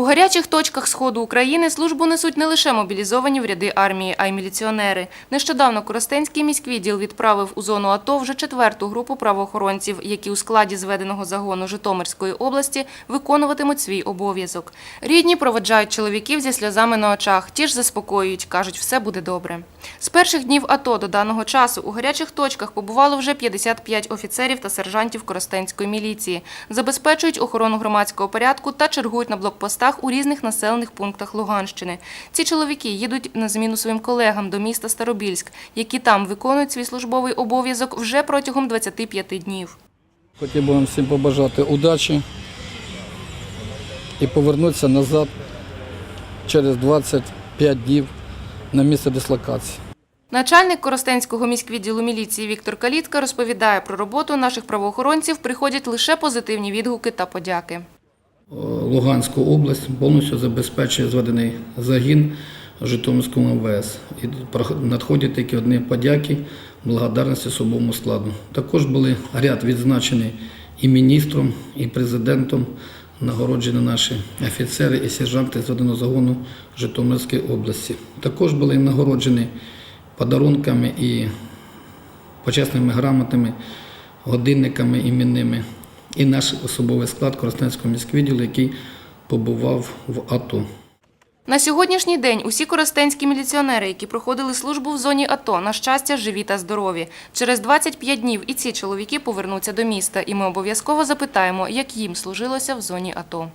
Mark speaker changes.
Speaker 1: У гарячих точках сходу України службу несуть не лише мобілізовані в ряди армії, а й міліціонери. Нещодавно Коростенський міськвідділ відправив у зону АТО вже четверту групу правоохоронців, які у складі зведеного загону Житомирської області виконуватимуть свій обов'язок. Рідні проведжають чоловіків зі сльозами на очах. Ті ж заспокоюють, кажуть, все буде добре. З перших днів АТО до даного часу у гарячих точках побувало вже 55 офіцерів та сержантів Коростенської міліції, забезпечують охорону громадського порядку та чергують на блокпостах у різних населених пунктах Луганщини. Ці чоловіки їдуть на зміну своїм колегам до міста Старобільськ, які там виконують свій службовий обов'язок вже протягом 25 днів.
Speaker 2: Хотів би вам всім побажати удачі і повернутися назад через 25 днів на місце дислокації.
Speaker 1: Начальник Коростенського міськвідділу міліції Віктор Калітка розповідає про роботу наших правоохоронців. Приходять лише позитивні відгуки та подяки.
Speaker 2: Луганську область повністю забезпечує зведений загін Житомирському МВС. І надходять тільки одні подяки, благодарності особовому складу. Також були ряд відзначені і міністром, і президентом, нагороджені наші офіцери і сержанти зведеного загону Житомирської області. Також були нагороджені подарунками і почесними грамотами, годинниками іменними. І наш особовий склад Коростенського міськвідділу, який побував в АТО.
Speaker 1: На сьогоднішній день усі коростенські міліціонери, які проходили службу в зоні АТО, на щастя, живі та здорові. Через 25 днів і ці чоловіки повернуться до міста, і ми обов'язково запитаємо, як їм служилося в зоні АТО.